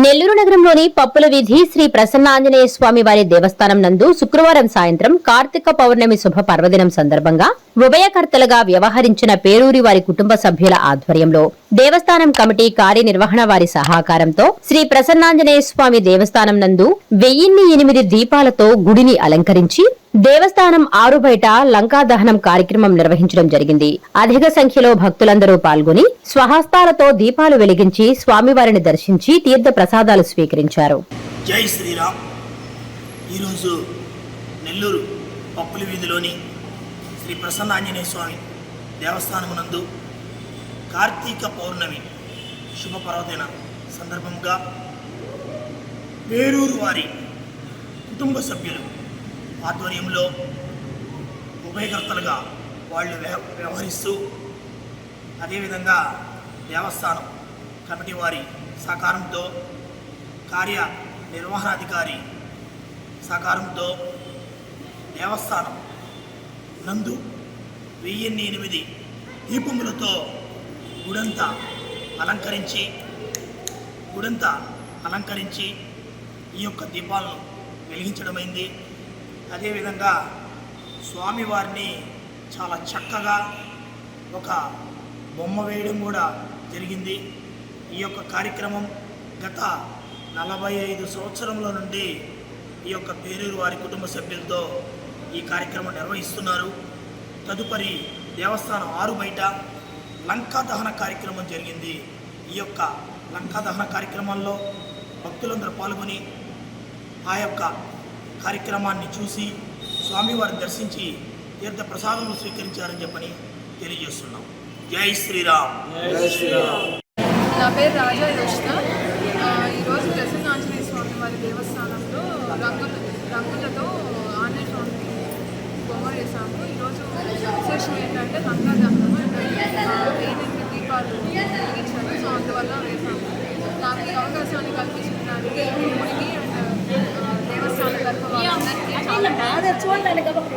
నెల్లూరు నగరంలోని పప్పుల వీధి శ్రీ ప్రసన్నాంజనేయ స్వామి వారి దేవస్థానం నందు శుక్రవారం సాయంత్రం కార్తీక పౌర్ణమి శుభ పర్వదినం సందర్భంగా ఉభయకర్తలుగా వ్యవహరించిన పేరూరి వారి కుటుంబ సభ్యుల ఆధ్వర్యంలో దేవస్థానం కమిటీ కార్యనిర్వహణ వారి సహకారంతో శ్రీ ప్రసన్నాంజనేయ స్వామి దేవస్థానం నందు వెయ్యిన్ని ఎనిమిది దీపాలతో గుడిని అలంకరించి దేవస్థానం ఆరు బయట లంకా దహనం కార్యక్రమం నిర్వహించడం జరిగింది. అధిక సంఖ్యలో భక్తులందరూ పాల్గొని స్వహస్తాలతో దీపాలు వెలిగించి స్వామివారిని దర్శించి తీర్థ ప్రసాదాలు స్వీకరించారు. జై శ్రీరామ్. ఈరోజు నెల్లూరు పప్పుల వీధిలోని శ్రీ ప్రసన్న ఆంజనేయ స్వామి దేవస్థానమునందు కార్తీక పౌర్ణమి శుభ పర్వదిన సందర్భంగా వేరూరు వారి కుటుంబ సభ్యులు ఆధ్వర్యంలో ఉభయకర్తలుగా వాళ్ళు వ్యవహరిస్తూ అదేవిధంగా దేవస్థానం కమిటీ వారి సహకారంతో కార్య నిర్వహణాధికారి సహకారంతో దేవస్థానం నందు వెయ్యిన్ని ఎనిమిది దీపములతో గుడంతా అలంకరించి గుడంతా అలంకరించి ఈ యొక్క దీపాలను వెలిగించడమైంది. అదేవిధంగా స్వామివారిని చాలా చక్కగా ఒక బొమ్మ వేయడం కూడా జరిగింది. ఈ యొక్క కార్యక్రమం గత నలభై ఐదు సంవత్సరముల నుండి ఈ యొక్క పేరూరు వారి కుటుంబ సభ్యులతో ఈ కార్యక్రమం నిర్వహిస్తున్నారు. తదుపరి దేవస్థానం ఆరు బయట లంకా దహన కార్యక్రమం జరిగింది. ఈ యొక్క లంకా దహన కార్యక్రమంలో భక్తులందరూ పాల్గొని ఆ యొక్క కార్యక్రమాన్ని చూసి స్వామివారిని దర్శించి తీర్థ ప్రసాదములు స్వీకరించారని చెప్పని తెలియజేస్తున్నాం. జై శ్రీరామ్. నా పేరు రాజా యోషిత ఆ, ఈరోజు ప్రసన్న ఆంజనేయ స్వామి వారి దేవస్థానంలో రంగుల రంగులతో ఆంజనేయ స్వామి బొమ్మ వేసాము ఈరోజు విశేషం ఏంటంటే లంకా దహనం వేదిక దీపాలు వెలిగించారు. సో అందువల్ల వేసాము నాకు ఈ అవకాశాన్ని కల్పించిన దానికి దేవస్థానం తరఫు